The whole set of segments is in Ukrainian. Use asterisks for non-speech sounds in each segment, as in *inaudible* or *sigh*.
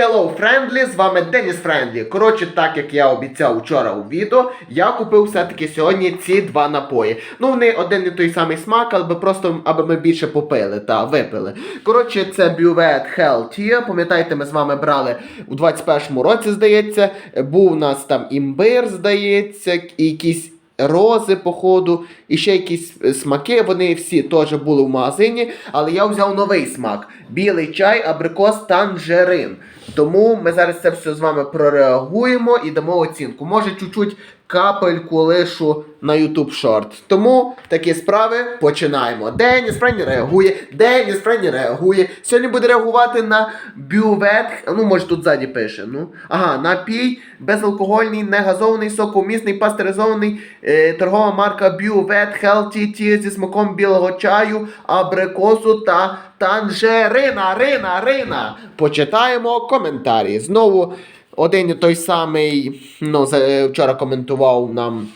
Hello, Friendly, з вами Деніс Френдлі. Коротше, так як я обіцяв вчора у відео, я купив все-таки сьогодні ці два напої. Ну, вони один і той самий смак, але просто аби ми більше попили та випили. Коротше, це Buvette Healthy. Пам'ятаєте, ми з вами брали у 21-му році, здається. Був у нас там імбир, здається, і якісь. Рози, походу, і ще якісь е, смаки. Вони всі теж були в магазині, але я взяв новий смак: білий чай, абрикос, танжерин. Тому ми зараз це все з вами прореагуємо і дамо оцінку. Може, чуть-чуть капельку лишу на YouTube Short. Тому такі справи починаємо. Деніс Френі реагує, Деніс Френі реагує. Сьогодні буде реагувати на бювет. Ну, може тут ззаді пише. Ну. Ага, напій безалкогольний, негазований, соковмісний, пастеризований, е, торгова марка Бювет Healthy Tea зі смаком білого чаю, абрикосу та танжерина. Рина, рина. Почитаємо коментарі. Знову один і той самий, ну, е, вчора коментував нам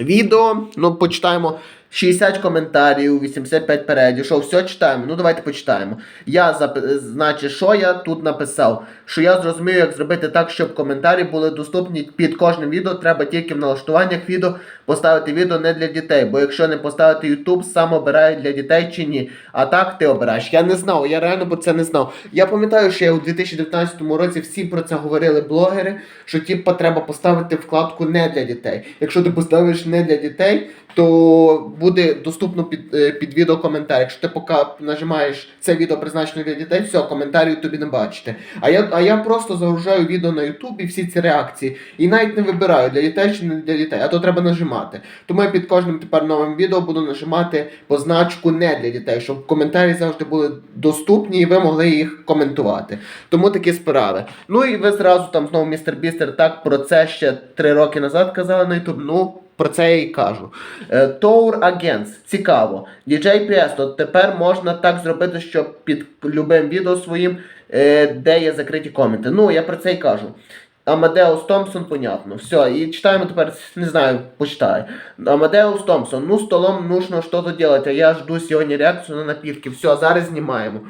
відео. Ну, почитаємо 60 коментарів, 85 переглядів. Що, все читаємо? Ну, давайте почитаємо. Я значить, що я тут написав? Що я зрозумів, як зробити так, щоб коментарі були доступні під кожним відео. Треба тільки в налаштуваннях відео поставити відео не для дітей. Бо якщо не поставити YouTube, сам обирає для дітей чи ні. А так ти обираєш. Я не знав, я реально про це не знав. Я пам'ятаю, що я у 2019 році всі про це говорили блогери, що типа треба поставити вкладку не для дітей. Якщо ти поставиш не для дітей, то буде доступно під, е, під відео коментар. Якщо ти поки нажимаєш це відео призначено для дітей, все, коментарів тобі не бачите. А я, а я просто загружаю відео на YouTube і всі ці реакції. І навіть не вибираю для дітей чи не для дітей, а то треба нажимати. Тому я під кожним тепер новим відео буду нажимати позначку не для дітей, щоб коментарі завжди були доступні і ви могли їх коментувати. Тому такі справи. Ну і ви зразу там знову містер Бістер так про це ще три роки назад казали на YouTube. Ну. Про це я і кажу. Е, Tour Agents. Цікаво. DJ Piesto. Тепер можна так зробити, щоб під любим відео своїм, е, де є закриті коменти. Ну, я про це і кажу. Амадеус Томпсон, понятно. Все, і читаємо тепер, не знаю, почитай. Амадеус Томпсон, ну столом нужно что-то делать, а я жду сьогодні реакцію на напітки. Все, зараз знімаємо.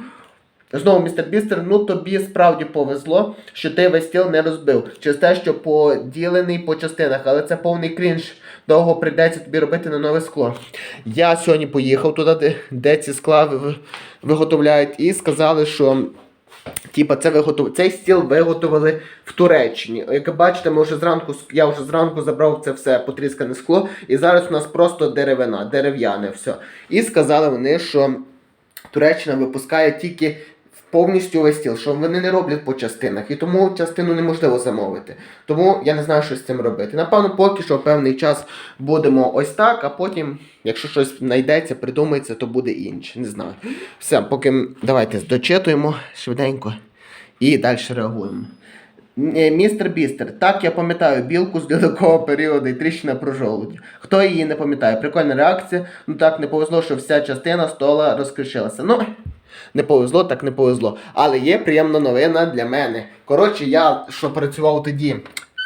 Знову містер Бістер, ну тобі справді повезло, що ти весь стіл не розбив. Через те, що поділений по частинах, але це повний крінж. Довго прийдеться тобі робити на нове скло. Я сьогодні поїхав туди, де, ці скла виготовляють, і сказали, що Типа, це виготов... цей стіл виготовили в Туреччині. Як ви бачите, ми вже зранку я вже зранку забрав це все потріскане скло, і зараз у нас просто деревина, дерев'яне все. І сказали вони, що Туреччина випускає тільки повністю весь стіл, що вони не роблять по частинах, і тому частину неможливо замовити. Тому я не знаю, що з цим робити. Напевно, поки що певний час будемо ось так, а потім, якщо щось знайдеться, придумається, то буде інше. Не знаю. Все, поки давайте дочитуємо швиденько і далі реагуємо. Е, Містер Бістер, так я пам'ятаю білку з льодового періоду і тріщина про жолуді. Хто її не пам'ятає? Прикольна реакція. Ну так не повезло, що вся частина стола розкришилася. Ну, не повезло, так не повезло. Але є приємна новина для мене. Коротше, я що працював тоді.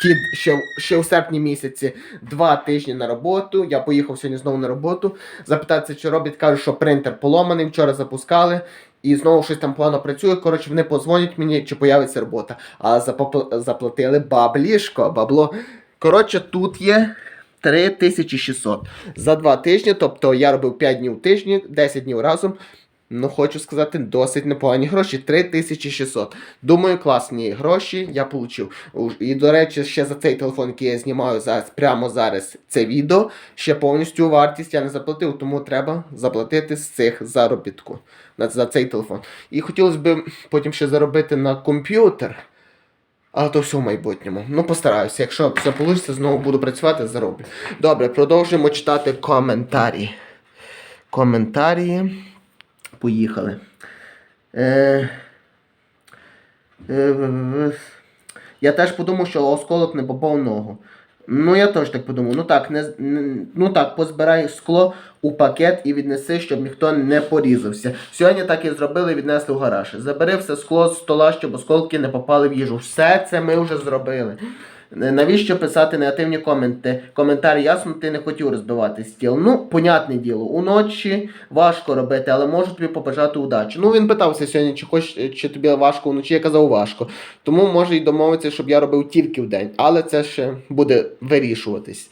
Ті ще, ще в серпні місяці два тижні на роботу. Я поїхав сьогодні знову на роботу. Запитатися, чи роблять, кажуть, що принтер поломаний, вчора запускали. І знову щось там погано працює. Коротше, вони подзвонять мені, чи появиться робота. А заплатили баблішко, бабло. Коротше, тут є 3600 за два тижні. Тобто я робив 5 днів в тижні, 10 днів разом. Ну, хочу сказати, досить непогані гроші. 3600. Думаю, класні гроші я отримав. І, до речі, ще за цей телефон, який я знімаю зараз, прямо зараз це відео, ще повністю вартість я не заплатив, тому треба заплатити з цих заробітку за цей телефон. І хотілося б потім ще заробити на комп'ютер. Але то все в майбутньому. Ну, постараюся. Якщо все вийде, знову буду працювати, зароблю. Добре, продовжуємо читати коментарі. Коментарі. Поїхали. Е, е, я теж подумав, що осколок не попав ногу. Ну, я теж так подумав. Ну так, не, ну так, позбирай скло у пакет і віднеси, щоб ніхто не порізався. Сьогодні так і зробили, віднесли в гараж. Забери все скло з стола, щоб осколки не попали в їжу. Все це ми вже зробили. Е, Навіщо писати негативні коменти? Коментарі, ясно, ти не хотів розбивати стіл. Ну, понятне діло, уночі важко робити, але можу тобі побажати удачі. Ну, він питався сьогодні, чи хоч чи тобі важко вночі, я казав важко. Тому може й домовитися, щоб я робив тільки в день. Але це ще буде вирішуватись.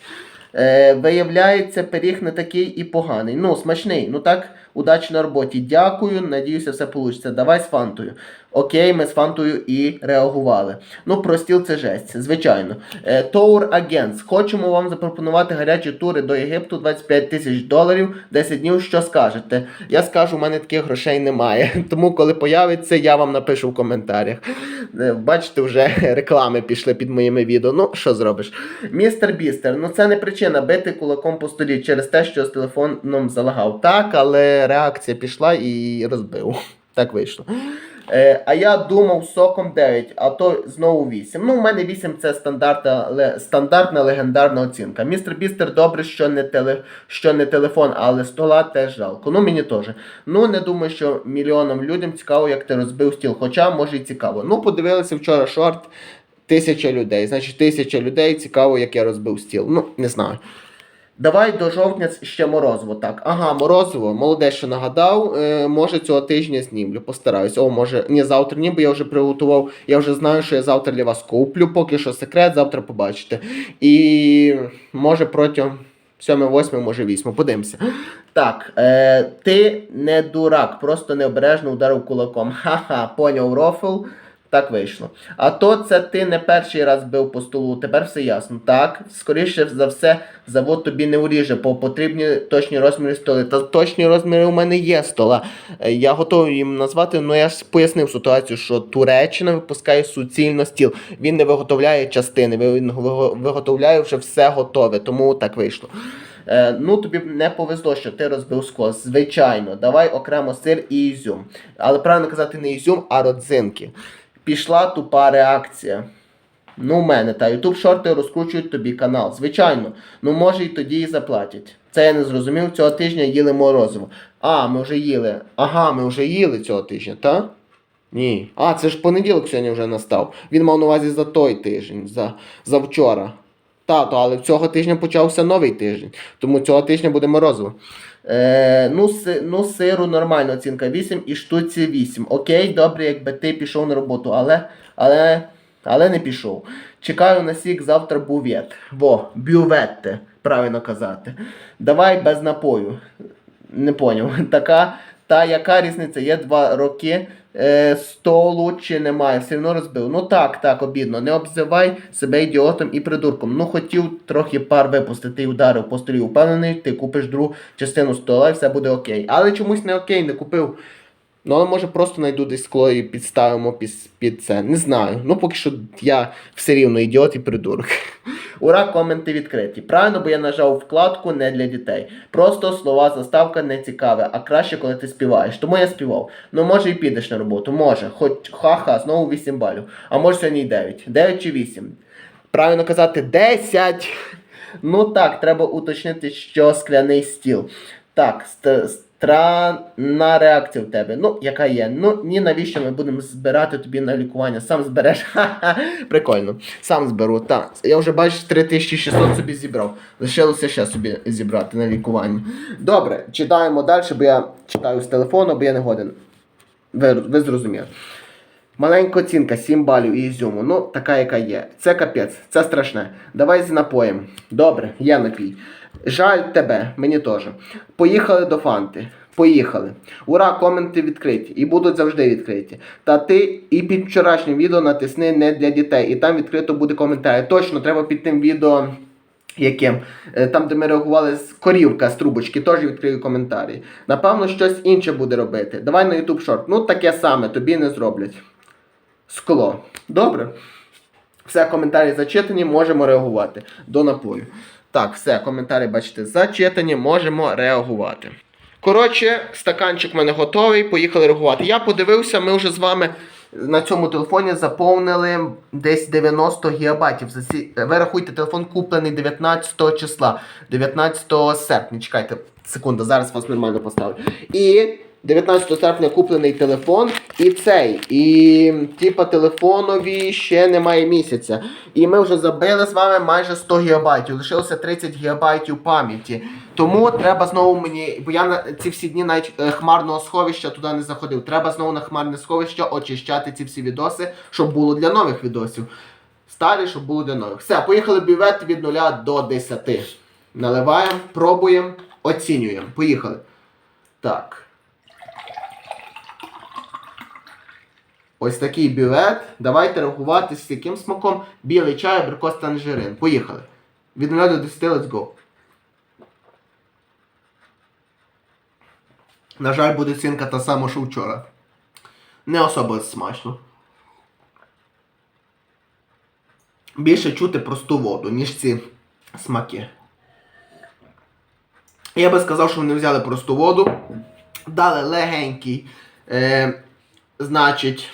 Е, виявляється, пиріг не такий і поганий. Ну, смачний. Ну так, удачі на роботі. Дякую, надіюся, все вийде. Давай з фантою. Окей, ми з фантою і реагували. Ну, про стіл це жесть, звичайно. Е, Tour Agents. Хочемо вам запропонувати гарячі тури до Єгипту 25 тисяч доларів, 10 днів. Що скажете? Я скажу, у мене таких грошей немає. *laughs* Тому, коли появиться, я вам напишу в коментарях. Е, Бачите, вже *laughs* реклами пішли під моїми відео. Ну, що зробиш? Містер Бістер, ну це не причина бити кулаком по столі через те, що з телефоном залагав. Так, але реакція пішла і розбив. *laughs* Так вийшло. Е, а я думав соком 9, а то знову 8. Ну, у мене 8 це стандартна, ле, стандартна легендарна оцінка. Містер Бістер, добре, що не, теле, що не телефон, але стола теж жалко. Ну, мені теж. Ну, не думаю, що мільйонам людям цікаво, як ти розбив стіл. Хоча, може, і цікаво. Ну, подивилися вчора шорт. Тисяча людей. Значить, тисяча людей цікаво, як я розбив стіл. Ну, не знаю. Давай до жовтня ще морозиво. Так, ага, морозиво. Молодець, що нагадав. Е, може цього тижня знімлю. Постараюсь. О, може, ні, завтра ні, бо я вже приготував. Я вже знаю, що я завтра для вас куплю. Поки що секрет, завтра побачите. І може протягом 7-8, може 8. Подивимося. Так, е, ти не дурак, просто необережно ударив кулаком. Ха-ха, поняв рофл. Так вийшло. А то це ти не перший раз бив по столу, тепер все ясно. Так, скоріше за все, завод тобі не уріже, бо потрібні точні розміри столи. Та точні розміри у мене є стола. Е, Я готовий їм назвати, але я ж пояснив ситуацію, що Туреччина випускає суцільно стіл. Він не виготовляє частини, він виготовляє вже все готове, тому так вийшло. Е, ну, тобі не повезло, що ти розбив скло. Звичайно, давай окремо сир і ізюм. Але правильно казати не ізюм, а родзинки. Пішла тупа реакція. Ну, у мене, та Ютуб шорти розкручують тобі канал. Звичайно, ну може і тоді і заплатять. Це я не зрозумів. Цього тижня їли морозиво. А, ми вже їли. Ага, ми вже їли цього тижня, так? Ні. А, це ж понеділок сьогодні вже настав. Він мав на увазі за той тиждень, за, за вчора. Тато, але цього тижня почався новий тиждень. Тому цього тижня буде морозиво. Е, ну, си, ну, сиру нормальна оцінка 8 і штуці 8. Окей, добре, якби ти пішов на роботу, але, але, але не пішов. Чекаю на сік, завтра бувет. Во, бюветте, правильно казати. Давай без напою. Не поняв. *laughs* Така, та яка різниця? Є 2 роки е, столу чи немає, все одно розбив. Ну так, так, обідно. Не обзивай себе ідіотом і придурком. Ну хотів трохи пар випустити і ударив по столі. Упевнений, ти купиш другу частину стола і все буде окей. Але чомусь не окей, не купив. Ну, але може просто знайду десь скло і підставимо під, під це. Не знаю. Ну, поки що я все рівно ідіот і придурок. Ура, коменти відкриті. Правильно, бо я нажав вкладку не для дітей. Просто слова заставка не цікаве, а краще, коли ти співаєш. Тому я співав. Ну, може і підеш на роботу, може. Хоч ха-ха, знову 8 балів. А може сьогодні й 9. 9 чи 8. Правильно казати 10. Ну так, треба уточнити, що скляний стіл. Так, ст- странна реакція в тебе. Ну, яка є. Ну, ні, навіщо ми будемо збирати тобі на лікування? Сам збереш. *laughs* Прикольно. Сам зберу. Так. Я вже бачиш 3600 собі зібрав. Лишилося ще собі зібрати на лікування. Добре, читаємо далі, бо я читаю з телефону, бо я не годен. Ви, ви зрозуміли. Маленька оцінка, 7 балів і ізюму. Ну, така, яка є. Це капець, це страшне. Давай з напоєм. Добре, є напій. Жаль тебе, мені теж. Поїхали до фанти. Поїхали. Ура, коменти відкриті. І будуть завжди відкриті. Та ти і під вчорашнім відео натисни не для дітей. І там відкрито буде коментар. Точно, треба під тим відео. Яким? Е, Там, де ми реагували з корівка з трубочки, теж відкрию коментарі. Напевно, щось інше буде робити. Давай на YouTube шорт. Ну, таке саме, тобі не зроблять. Скло. Добре. Все, коментарі зачитані, можемо реагувати. До напою. Так, все, коментарі, бачите, зачитані, можемо реагувати. Коротше, стаканчик в мене готовий, поїхали реагувати. Я подивився, ми вже з вами на цьому телефоні заповнили десь 90 гігабайтів. Ви рахуйте, телефон куплений 19 числа, 19 серпня. Чекайте, секунду, зараз вас нормально поставлю. І 19 серпня куплений телефон. І цей. І типа телефонові ще немає місяця. І ми вже забили з вами майже 100 гігабайтів. Лишилося 30 гігабайтів пам'яті. Тому треба знову мені. Бо я на ці всі дні навіть е, хмарного сховища туди не заходив. Треба знову на хмарне сховище очищати ці всі відоси, щоб було для нових відосів. Старі, щоб було для нових. Все, поїхали бювет від 0 до 10. Наливаємо, пробуємо, оцінюємо. Поїхали. Так. Ось такий бювет. Давайте рахувати з яким смаком. Білий чай, абрикос, танжерин. Поїхали. Від 0 до 10, let's go. На жаль, буде цінка та сама, що вчора. Не особо смачно. Більше чути просту воду, ніж ці смаки. Я би сказав, що вони взяли просту воду, дали легенький, е, значить,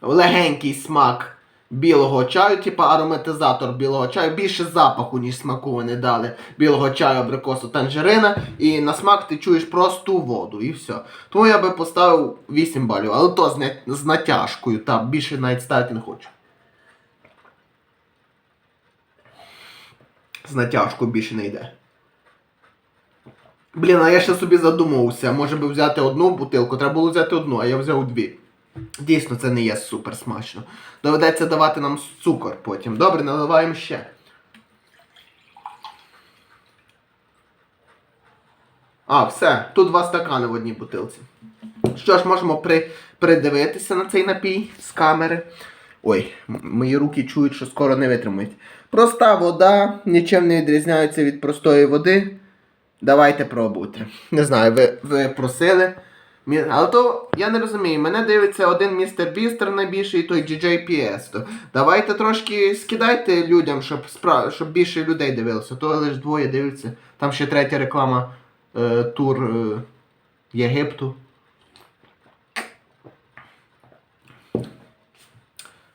легенький смак білого чаю, типу ароматизатор білого чаю, більше запаху, ніж смаку вони дали білого чаю, абрикосу, танжерина. І на смак ти чуєш просту воду і все. Тому я би поставив 8 балів, але то з, натяжкою, та більше навіть ставити не хочу. З натяжкою більше не йде. Блін, а я ще собі задумався, може би взяти одну бутилку, треба було взяти одну, а я взяв дві. Дійсно, це не є супер смачно. Доведеться давати нам цукор потім. Добре, наливаємо ще. А, все, тут два стакани в одній бутилці. Що ж, можемо при, придивитися на цей напій з камери. Ой, мої руки чують, що скоро не витримають. Проста вода, нічим не відрізняється від простої води. Давайте пробуйте. Не знаю, ви, ви просили. Але то я не розумію, мене дивиться один містер Бістер найбільший, і той GJPS. То давайте трошки скидайте людям, щоб спра... щоб більше людей дивилося. То лише двоє дивляться. Там ще третя реклама е, тур е, Єгипту.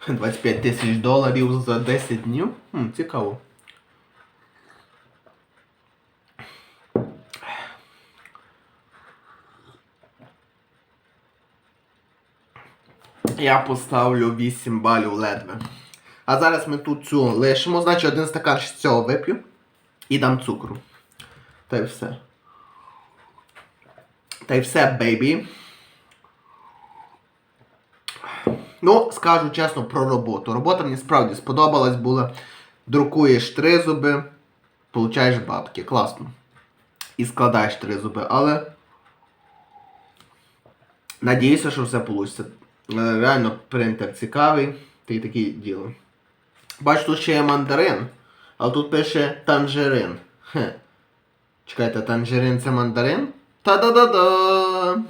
«25 тисяч доларів за 10 днів? Хм, цікаво. Я поставлю 8 балів ледве. А зараз ми тут цю лишимо, значить один стакан з цього вип'ю і дам цукру. Та й все. Та й все, бейбі. Ну, скажу чесно про роботу. Робота мені справді сподобалась була. Друкуєш три зуби, получаєш бабки. Класно. І складаєш три зуби, але. Надіюся, що все вийде. Реально принтер цікавий, та й таке діло. Бач, тут ще є мандарин, але тут пише танжерин. Хе. Чекайте, танжерин це мандарин? Та-да-да-да!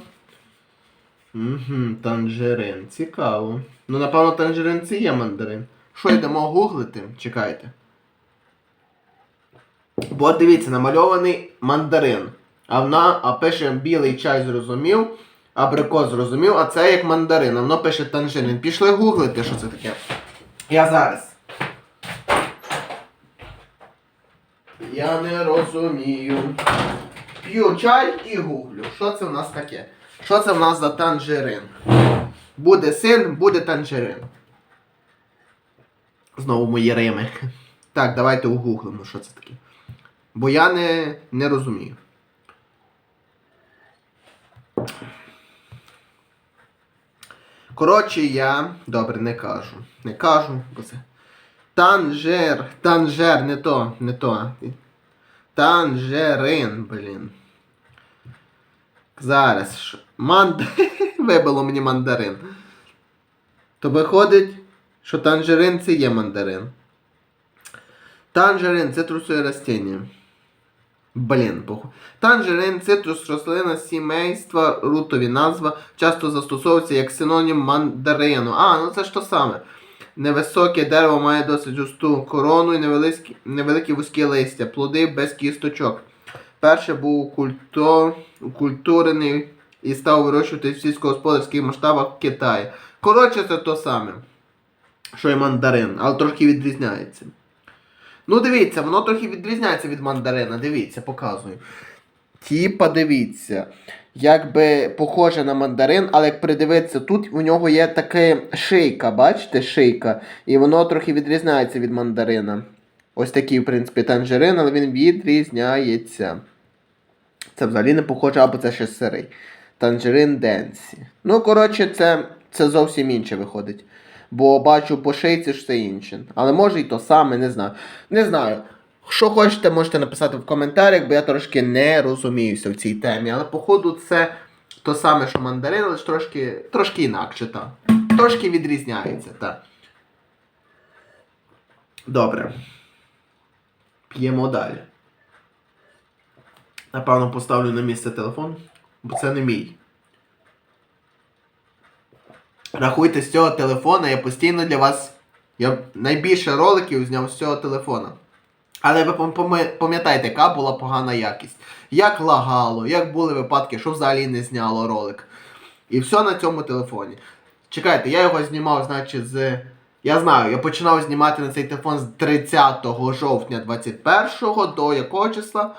Угу, танжерин. Цікаво. Ну, напевно, танжерин це є мандарин. Що йдемо гуглити? Чекайте. Бо дивіться, намальований мандарин. А вона, а пише білий чай зрозумів, абрикос зрозумів, а це як мандарин. Воно пише танжерин. Пішли гуглити, що це таке. Я зараз. Я не розумію. П'ю чай і гуглю. Що це в нас таке? Що це в нас за танжерин? Буде син, буде танжерин. Знову мої рими. Так, давайте угуглимо, що це таке. Бо я не, не розумію. Коротше, я. Добре, не кажу. Не кажу, бо це. Танжер. Танжер, не то, не то. Танжерин, блін. Зараз. що- Манд... *laughs* Вибило мені мандарин. То виходить, що танжерин це є мандарин. Танжерин цитрусове растіння. Блін, похуй. Танжерин, цитрус, рослина сімейства, рутові назва, часто застосовується як синонім мандарину. А, ну це ж то саме. Невисоке дерево має досить густу корону і невеликі, невеликі вузькі листя, плоди без кісточок. Перше був культо, культурений і став вирощувати в сільськогосподарських масштабах в. Коротше, це то саме, що і мандарин, але трошки відрізняється. Ну, дивіться, воно трохи відрізняється від мандарина. Дивіться, показую. Тіпа, дивіться. Якби похоже на мандарин, але як придивитися, тут у нього є така шийка, бачите, шийка. І воно трохи відрізняється від мандарина. Ось такий, в принципі, танжерин, але він відрізняється. Це взагалі не похоже, або це ще сирий. Танжерин Денсі. Ну, коротше, це, це зовсім інше виходить. Бо бачу по шийці ж це інше. Але може і то саме, не знаю. Не знаю. Що хочете, можете написати в коментарях, бо я трошки не розуміюся в цій темі. Але походу це то саме, що мандарин, але ж трошки, трошки інакше, так. Трошки відрізняється, так. Добре. П'ємо далі. Напевно, поставлю на місце телефон, бо це не мій. Рахуйте, з цього телефона я постійно для вас. Я найбільше роликів зняв з цього телефона. Але ви пам- пам- пам'ятаєте, яка була погана якість. Як лагало, як були випадки, що взагалі не зняло ролик. І все на цьому телефоні. Чекайте, я його знімав, значить, з. Я знаю, я починав знімати на цей телефон з 30 жовтня 21-го до якого числа?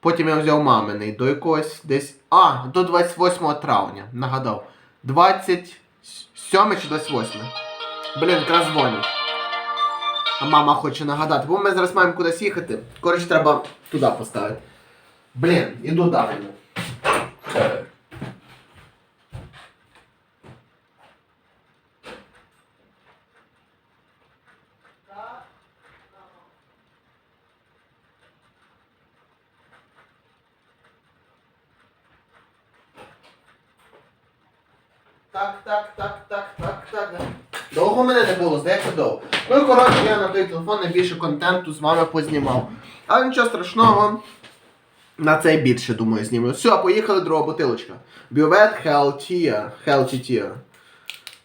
Потім я взяв маминий до якогось десь. А, до 28 травня, нагадав. 27 чи 28? Блін, якраз дзвонять. А мама хоче нагадати, бо ми зараз маємо кудись їхати. Коротше, треба туди поставити. Блін, іду далі. Так, так, так, так, так, так. Довго мене не було, здається, довго. Ну коротше, я на той телефон найбільше контенту з вами познімав. Але нічого страшного. На цей більше, думаю, зніму. Все, поїхали друга бутилочка. Бювет Healthier. Healthier.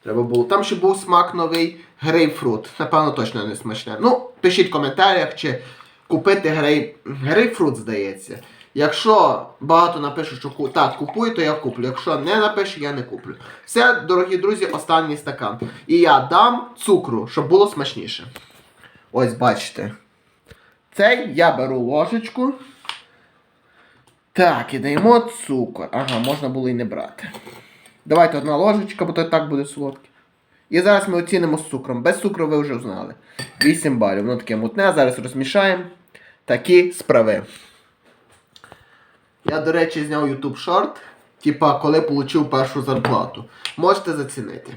Треба було. Там ще був смак новий грейпфрут. Напевно, точно не смачне. Ну, пишіть в коментарях, чи купити грейп... грейпфрут, здається. Якщо багато напишуть, що так, купуй, то я куплю. Якщо не напише, я не куплю. Все, дорогі друзі, останній стакан. І я дам цукру, щоб було смачніше. Ось бачите. Цей я беру ложечку. Так, і даємо цукор. Ага, можна було і не брати. Давайте одна ложечка, бо то так буде солодке. І зараз ми оцінимо з цукром. Без цукру ви вже знали. 8 балів. Воно таке мутне. Зараз розмішаємо. Такі справи. Я, до речі, зняв YouTube шорт. Типа, коли отримав першу зарплату. Можете зацінити.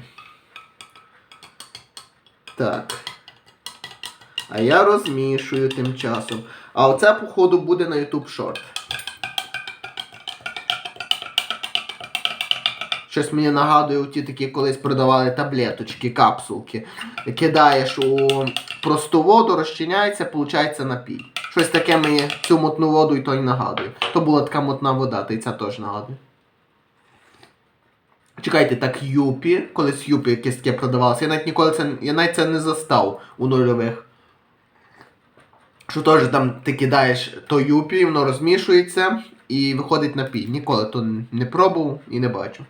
Так. А я розмішую тим часом. А оце, походу, буде на YouTube шорт. Щось мені нагадує ті такі колись продавали таблеточки, капсулки. Кидаєш у просту воду, розчиняється, виходить напій. Щось таке мені цю мутну воду і то й нагадує. То була така мутна вода, та й це теж нагадує. Чекайте, так Юпі, колись Юпі якесь таке продавалося. Я навіть ніколи це, я навіть це не застав у нульових. Що теж там ти кидаєш то Юпі, воно розмішується і виходить напій. Ніколи то не пробував і не бачу.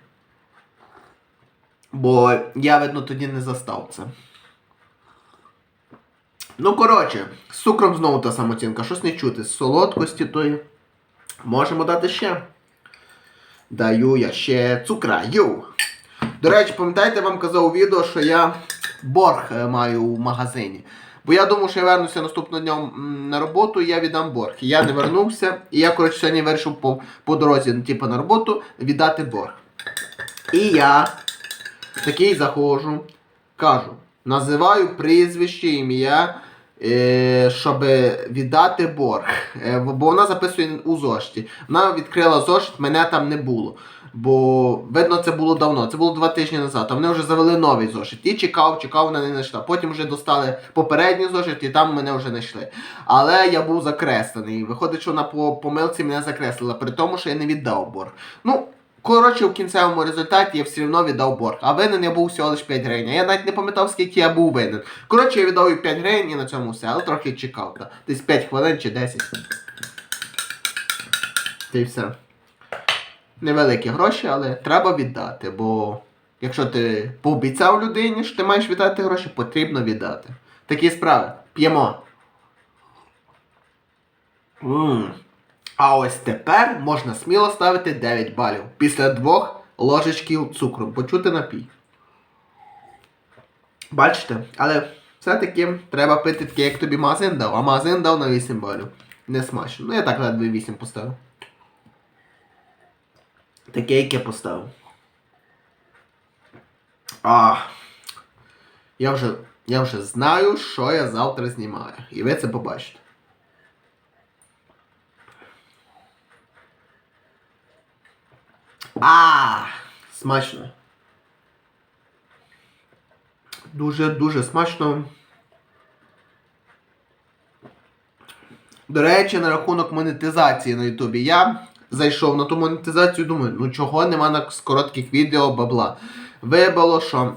Бо я, видно, тоді не застав це. Ну, коротше, з цукром знову та самооцінка. Щось не чути. З солодкості тої. Можемо дати ще. Даю я ще цукраю. До речі, пам'ятаєте, я вам казав у відео, що я борг е, маю в магазині. Бо я думав, що я вернуся наступного дня на роботу і я віддам борг. Я не вернувся. І я, коротше, сьогодні вирішив по, по дорозі ну, типу, на роботу віддати борг. І я такий заходжу, кажу, називаю прізвище, ім'я, щоб віддати борг. Е, бо вона записує у зошиті. Вона відкрила зошит, мене там не було. Бо, видно, це було давно, це було два тижні назад, а вони вже завели новий зошит. І чекав, чекав, вона не знайшла. Потім вже достали попередній зошит, і там мене вже знайшли. Але я був закреслений. Виходить, що вона по помилці мене закреслила, при тому, що я не віддав борг. Ну, Коротше, в кінцевому результаті я все одно віддав борг. А винен я був всього лише 5 гривень. Я навіть не пам'ятав, скільки я був винен. Коротше, я віддав їй 5 гривень і на цьому все, але трохи чекав. Та. Десь 5 хвилин чи 10. Та й все. Невеликі гроші, але треба віддати, бо якщо ти пообіцяв людині, що ти маєш віддати гроші, потрібно віддати. Такі справи. П'ємо. Ммм. А ось тепер можна сміло ставити 9 балів після двох ложечків цукру. Почути напій. Бачите? Але все-таки треба пити таке, як тобі магазин дав, а магазин дав на 8 балів. Не смачно. Ну я так ледве 8 поставив. Таке, яке поставив. А. Я вже, я вже знаю, що я завтра знімаю. І ви це побачите. А, смачно. Дуже-дуже смачно. До речі, на рахунок монетизації на Ютубі. Я зайшов на ту монетизацію, думаю, ну чого нема на коротких відео бабла. Вибило, що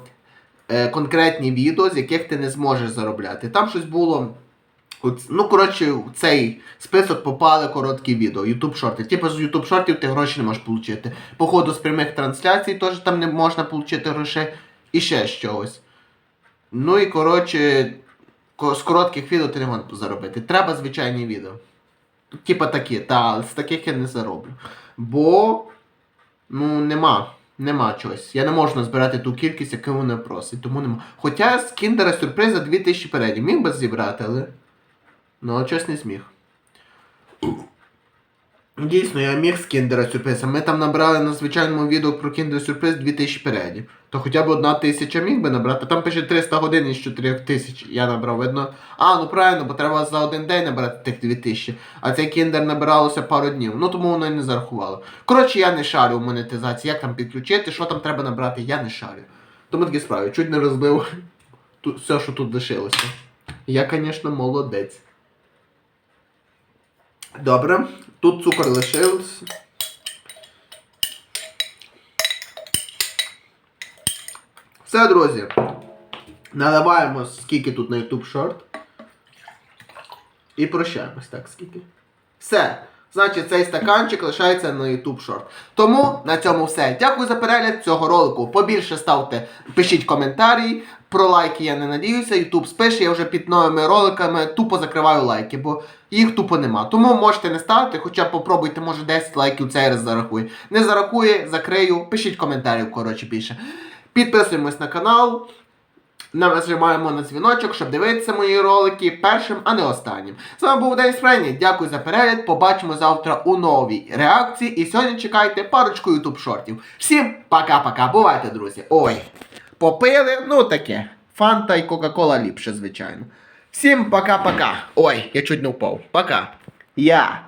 е, конкретні відео, з яких ти не зможеш заробляти. Там щось було. Ну, коротше, в цей список попали короткі відео, YouTube шорти. Типу з YouTube шортів ти гроші не можеш отримати. Походу з прямих трансляцій теж там не можна отримати грошей. І ще чогось. Ну і коротше, з коротких відео ти не можеш заробити. Треба звичайні відео. Типа такі, та, з таких я не зароблю. Бо ну нема. Нема чогось. Я не можу назбирати ту кількість, яку вони просять, тому нема. Хоча з кіндера сюрприз за 2000 передів міг би зібрати, але. Ну, щось не зміг. Дійсно, я міг з кіндера сюрприза. Ми там набрали на звичайному відео про кіндер сюрприз 2000 передів. То хоча б одна тисяча міг би набрати. Там пише 300 годин із 4000 я набрав, видно. А, ну правильно, бо треба за один день набрати тих 2000. А цей кіндер набиралося пару днів. Ну тому воно і не зарахувало. Коротше, я не шарю в монетизації, як там підключити, що там треба набрати, я не шарю. Тому такі справи, чуть не розбив *laughs* все, що тут лишилося. Я, звісно, молодець. Добре, тут цукор лишився. Все, друзі. Наливаємо скільки тут на YouTube Short. І прощаємось так скільки. Все. Значить, цей стаканчик лишається на YouTube Short. Тому на цьому все. Дякую за перегляд цього ролику. Побільше ставте, пишіть коментарі. Про лайки я не надіюся. YouTube спише, я вже під новими роликами тупо закриваю лайки, бо їх тупо нема. Тому можете не ставити, хоча попробуйте, може 10 лайків цей раз зарахує. Не зарахує, закрию. Пишіть коментарів, коротше більше. Підписуємось на канал. Нажимаємо на дзвіночок, щоб дивитися мої ролики першим, а не останнім. З вами був Денис Френі. Дякую за перегляд. Побачимо завтра у новій реакції. І сьогодні чекайте парочку ютуб шортів. Всім пока-пока. Бувайте, друзі. Ой. Попили, ну таке. Фанта і Кока-Кола ліпше, звичайно. Всім пока-пока. Ой, я чуть не впав. Пока. Я.